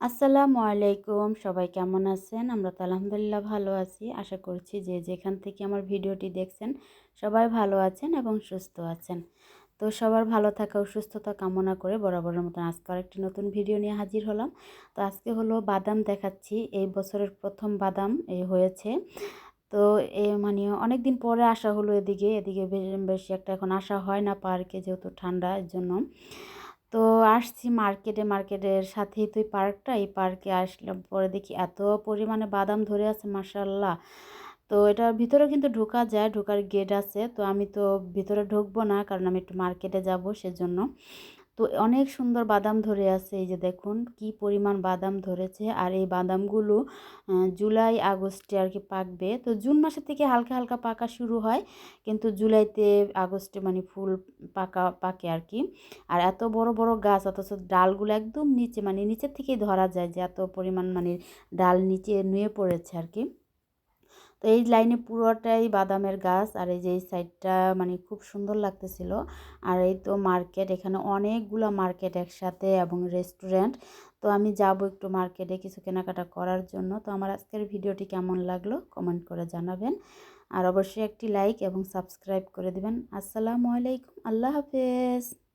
আসসালামু আলাইকুম। সবাই কেমন আছেন? আমরা তো আলহামদুলিল্লাহ ভালো আছি। আশা করছি যে যেখান থেকে আমার ভিডিওটি দেখছেন, সবাই ভালো আছেন এবং সুস্থ আছেন। তো সবার ভালো থাকা ও সুস্থতা কামনা করে বরাবরের মতন আজকে আরেকটি নতুন ভিডিও নিয়ে হাজির হলাম। তো আজকে হলো বাদাম দেখাচ্ছি। এই বছরের প্রথম বাদাম এই হয়েছে। তো এ মানে অনেক দিন পরে আসা হলো এদিকে। এদিকে বেশি একটা এখন আসা হয় না পার্কে যেহেতু ঠান্ডা এর জন্য। আসছি মার্কেটে, মার্কেটের সাথেই তুই পার্কটা। এই পার্কে আসলাম, পরে দেখি এত পরিমাণে বাদাম ধরে আছে মাসাল্লাহ তো এটার ভিতরে কিন্তু ঢোকা যায়, ঢোকার গেট আছে। তো আমি তো ভিতরে ঢুকবো না, কারণ আমি একটু মার্কেটে যাব সেজন্য। তো অনেক সুন্দর বাদাম ধরে আছে, এই যে দেখুন কি পরিমাণ বাদাম ধরেছে। আর এই বাদামগুলো জুলাই, আগস্টে আর কি পাকবে। তো জুন মাসের থেকে হালকা হালকা পাকা শুরু হয়, কিন্তু জুলাইতে, আগস্টে মানে ফুল পাকা, পাকে আর কি। আর এত বড় বড় গাছ, অথচ ডালগুলো একদম নিচে মানে নিচের থেকেই ধরা যায় যে এত পরিমাণ মানে ডাল নিচে নুয়ে পড়েছে আর কি। তো এই লাইনে পুরোটাই বাদামের গাছ আর এই যে এই সাইডটা মানে খুব সুন্দর লাগতেছিল। আর এই তো মার্কেট, এখানে অনেকগুলো মার্কেট একসাথে এবং রেস্টুরেন্ট। তো আমি যাব একটু মার্কেটে কিছু কেনাকাটা করার জন্য। তো আমার আজকের ভিডিওটি কেমন লাগল কমেন্ট করে জানাবেন। আর অবশ্যই একটি লাইক এবং সাবস্ক্রাইব করে দিবেন। আসসালামু আলাইকুম, আল্লাহ হাফেজ।